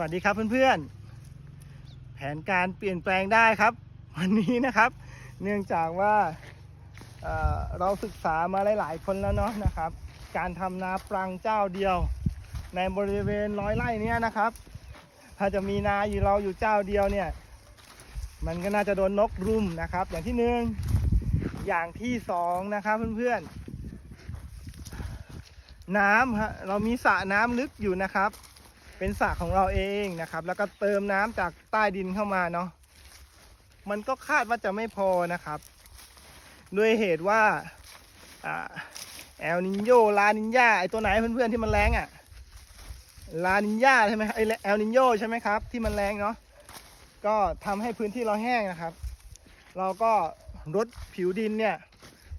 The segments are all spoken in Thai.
วัสดีครับเพื่อนๆ แผนการเปลี่ยนแปลงได้ครับ วันนี้นะครับ เนื่องจากว่าเเราศึกษามาหลาย ๆ คนแล้วเนาะนะครับ การทำนาปรังเจ้าเดียว ในบริเวณร้อยไร่เนี้ยนะครับ ถ้าจะมีนาอยู่เราอยู่เจ้าเดียวเนี่ยมันก็น่าจะโดนนกรุมนะครับ อย่างที่หนึ่งอย่างที่สองนะครับเพื่อนๆน้ำฮะเรามีสระน้ำลึกอยู่นะครับ เป็นสระของเราเองนะครับ แล้วก็เติมน้ำจากใต้ดินเข้ามาเนาะมันก็คาดว่าจะไม่พอนะครับ ด้วยเหตุว่าแอลนินโยลานินยาไอตัวไหนเพื่อนๆที่มันแรงอะ่ะลานินยาใช่ไหมไอแอลนินโยใช่ไหมครับ ที่มันแรงเนาะก็ทำให้พื้นที่เราแห้งนะครับ เราก็รดผิวดินเนี่ย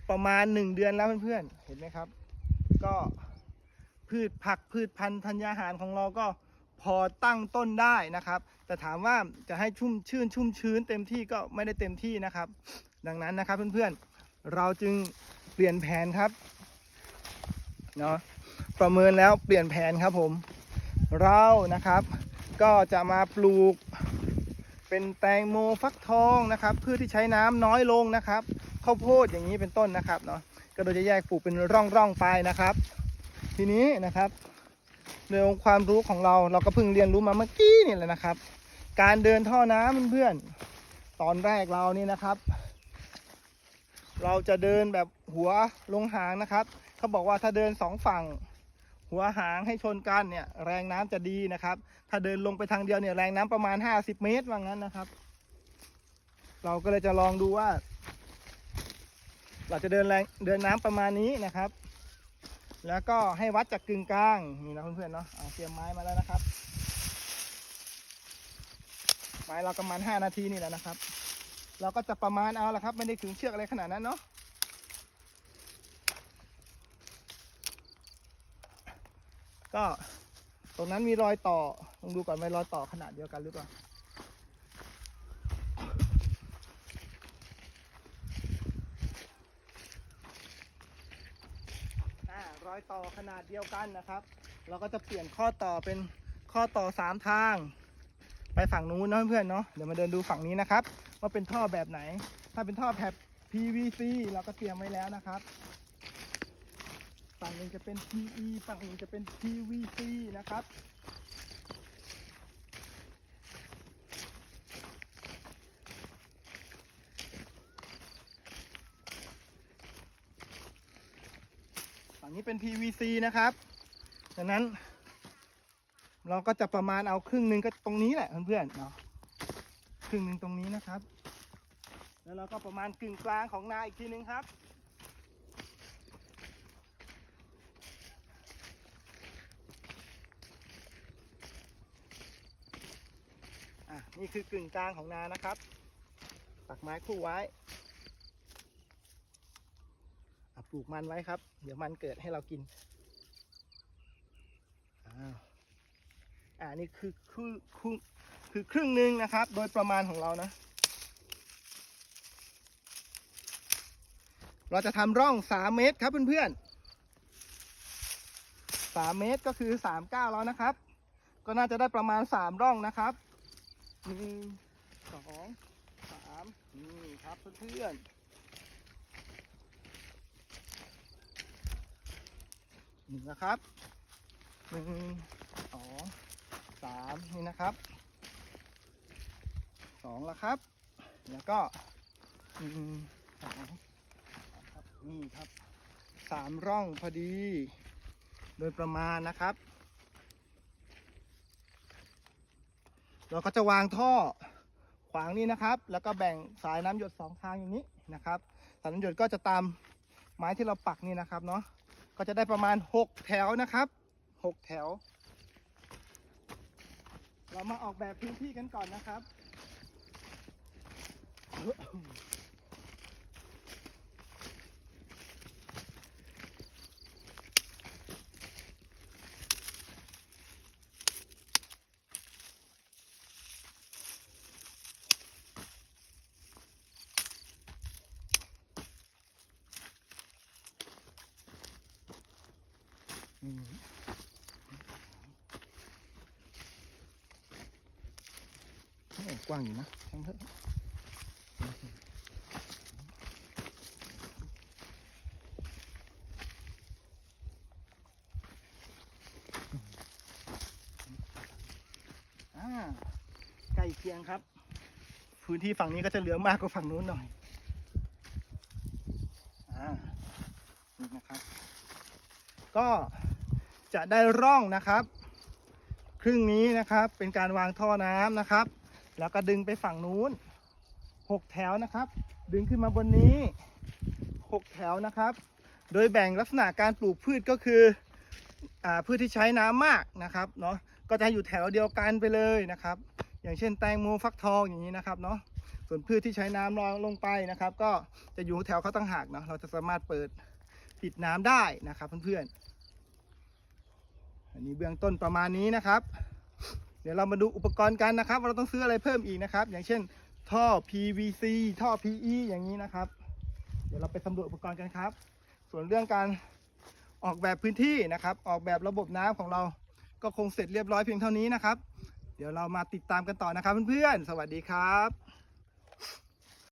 ประมาณหนึ่งเดือนแล้วเพื่อนๆเห็นไหมครับ ก็พืชผักพืชพันธุ์ธัญญาหารของเราก็ พอตั้งต้นได้นะครับ แต่ถามว่าจะให้ชุ่มชื่นชุ่มชื้นเต็มที่ก็ไม่ได้เต็มที่นะครับ ดังนั้นนะครับเพื่อนๆเราจึงเปลี่ยนแผนครับเนาะประเมินแล้วเปลี่ยนแผนครับผม เรานะครับ ก็จะมาปลูกเป็นแตงโมฟักทองนะครับพืชที่ใช้น้ำน้อยลงนะครับข้าวโพดอย่างนี้เป็นต้นนะครับเนาะก็โดยจะแยกปลูกเป็นร่องๆไปนะครับ ทีนี้นะครับ โดยองค์ความรู้ของเราเราก็เพิ่งเรียนรู้มาเมื่อกี้นี่แหละนะครับ การเดินท่อน้ำเพื่อนๆตอนแรกเรานี่นะครับ เราจะเดินแบบหัวลงหางนะครับเขาบอกว่าถ้าเดินสองฝั่ง หัวหางให้ชนกันเนี่ย แรงน้ำจะดีนะครับ ถ้าเดินลงไปทางเดียวเนี่ยแรงน้ำประมาณ 50 เมตรว่างั้นนะครับ เราก็เลยจะลองดูว่า เราจะเดินแรงเดินน้ำประมาณนี้นะครับ แล้วก็ให้วัดจากกึ่งกลางนี่นะเพื่อนๆเนาะเอาเตรียมไม้มาแล้วนะครับ ไม้เราประมาณ 5 นาทีนี่แหละนะครับ เราก็จะประมาณเอาละครับ ไม่ได้ถึงเชือกอะไรขนาดนั้นเนาะก็ตรงนั้นมีรอยต่อลองดูก่อนมีรอยต่อขนาดเดียวกันหรือเปล่า อ่าร อยต่อขนาดเดียวกันนะครับ เราก็จะเปลี่ยนข้อต่อเป็นข้อต่อสามทาง ไปฝั่งนู้นเนาะเพื่อนเนาะเดี๋ยวมาเดินดูฝั่งนี้นะครับ ว่าเป็นท่อแบบไหน ถ้าเป็นท่อแบบ PVC เราก็เตรียมไว้แล้วนะครับฝั่งหนึ่งจะเป็น PE ฝั่งหนึ่งจะเป็น PVC นะครับ ฝั่งนี้เป็น PVC นะครับดังนั้น เราก็จะประมาณเอาครึ่งหนึ่งก็ตรงนี้แหละเพื่อนๆเนาะครึ่งหนึ่งตรงนี้นะครับ แล้วเราก็ประมาณกึ่งกลางของนาอีกทีหนึงครับอะนี่คือกึ่งกลางของนานะครับปักไม้คู่ไว้อะ ปลูกมันไว้ครับ เดี๋ยวมันเกิดให้เรากินอ้าวอ่านี่คือคือคือคือครึ่งหนึ่งนะครับ โดยประมาณของเรานะ เราจะทำร่อง3เมตรครับเพื่อนๆ3เมตรก็คือ3ก้าแล้วนะครับ ก็น่าจะได้ประมาณ3ร่องนะครับหนึ่งสองสามนี่ครับเพื่อนๆ หนึ่งนะครับหนึ่งสองสามนี่นะครับสองแล้วครับ แล้วก็หนึ่งสองครับนี่ครับสามร่องพอดี โดยประมาณนะครับ เราก็จะวางท่อขวางนี่นะครับ แล้วก็แบ่งสายน้ำหยดสองทางอย่างนี้นะครับ สายน้ำหยดก็จะตามไม้ที่เราปักนี่นะครับเนาะ ก็จะได้ประมาณ6แถวนะครับ6แถว เรามาออกแบบพื้นที่กันก่อนนะครับ อืม กว้างอยู่นะช่างเถอะอ่าใกล้เคียงครับ พื้นที่ฝั่งนี้ก็จะเหลือมากกว่าฝั่งนู้นหน่อยอ่านี่นะครับ ก็ จะได้ร่องนะครับ ครึ่งนี้นะครับเป็นการวางท่อน้ำนะครับ แล้วก็ดึงไปฝั่งนู้นหกแถวนะครับ ดึงขึ้นมาบนนี้หกแถวนะครับ โดยแบ่งลักษณะการปลูกพืชก็คืออพืชที่ใช้น้ำมากนะครับเนาะก็จะอยู่แถวเดียวกันไปเลยนะครับ อย่างเช่นแตงโมฟักทองอย่างนี้นะครับเนาะส่วนพืชที่ใช้น้ำรองลงไปนะครับ ก็จะอยู่แถวเขาตั้งหากเนาะเราจะสามารถเปิดปิดน้ำได้นะครับเพื่อนๆ อันนี้เบื้องต้นประมาณนี้นะครับ เดี๋ยวเรามาดูอุปกรณ์กันนะครับ เราต้องซื้ออะไรเพิ่มอีกนะครับ อย่างเช่น ท่อ PVC ท่อ PE อย่างนี้นะครับ เดี๋ยวเราไปสำรวจอุปกรณ์กันครับ ส่วนเรื่องการออกแบบพื้นที่นะครับ ออกแบบระบบน้ำของเราก็คงเสร็จเรียบร้อยเพียงเท่านี้นะครับ เดี๋ยวเรามาติดตามกันต่อนะครับเพื่อนๆ สวัสดีครับ